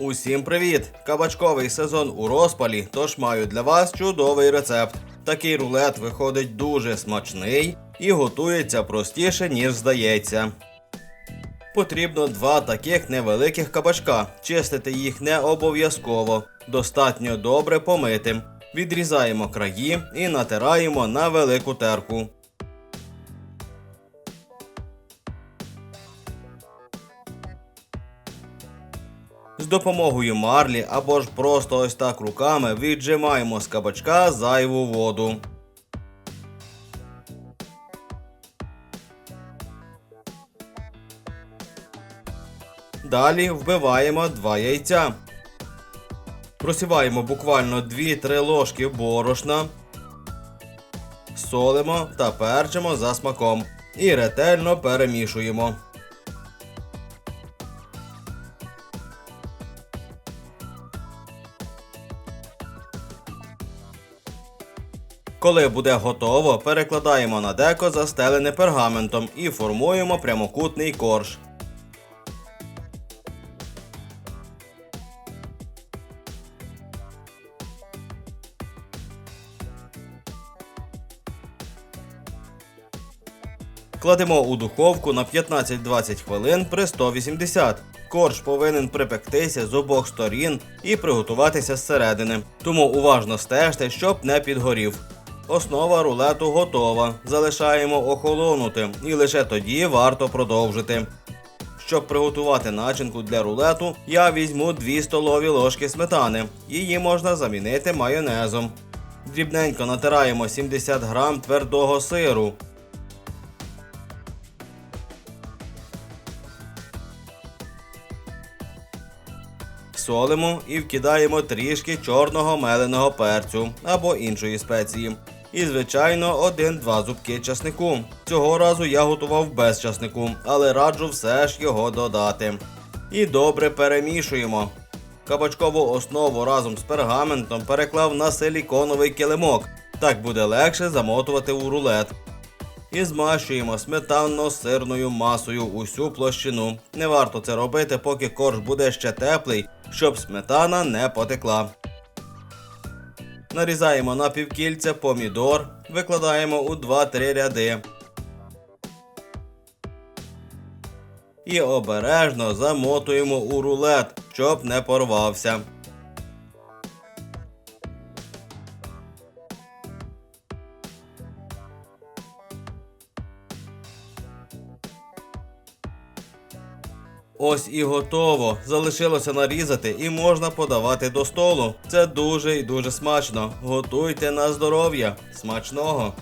Усім привіт! Кабачковий сезон у розпалі, тож маю для вас чудовий рецепт. Такий рулет виходить дуже смачний і готується простіше, ніж здається. Потрібно два таких невеликих кабачка. Чистити їх не обов'язково. Достатньо добре помити. Відрізаємо краї і натираємо на велику терку. З допомогою марлі або ж просто ось так руками віджимаємо з кабачка зайву воду. Далі вбиваємо два яйця. Просіваємо буквально 2-3 ложки борошна. Солимо та перчимо за смаком. І ретельно перемішуємо. Коли буде готово, перекладаємо на деко застелене пергаментом і формуємо прямокутний корж. Кладемо у духовку на 15-20 хвилин при 180. Корж повинен припектися з обох сторін і приготуватися зсередини. Тому уважно стежте, щоб не підгорів. Основа рулету готова. Залишаємо охолонути, і лише тоді варто продовжити. Щоб приготувати начинку для рулету, я візьму 2 столові ложки сметани. Її можна замінити майонезом. Дрібненько натираємо 70 грам твердого сиру. Солимо і вкидаємо трішки чорного меленого перцю або іншої спеції. І, звичайно, один-два зубки часнику. Цього разу я готував без часнику, але раджу все ж його додати. І добре перемішуємо. Кабачкову основу разом з пергаментом переклав на силіконовий килимок. Так буде легше замотувати у рулет. І змащуємо сметанно-сирною масою усю площину. Не варто це робити, поки корж буде ще теплий, щоб сметана не потекла. Нарізаємо на півкільця помідор, викладаємо у 2-3 ряди. І обережно замотуємо у рулет, щоб не порвався. Ось і готово. Залишилося нарізати і можна подавати до столу. Це дуже і дуже смачно. Готуйте на здоров'я. Смачного!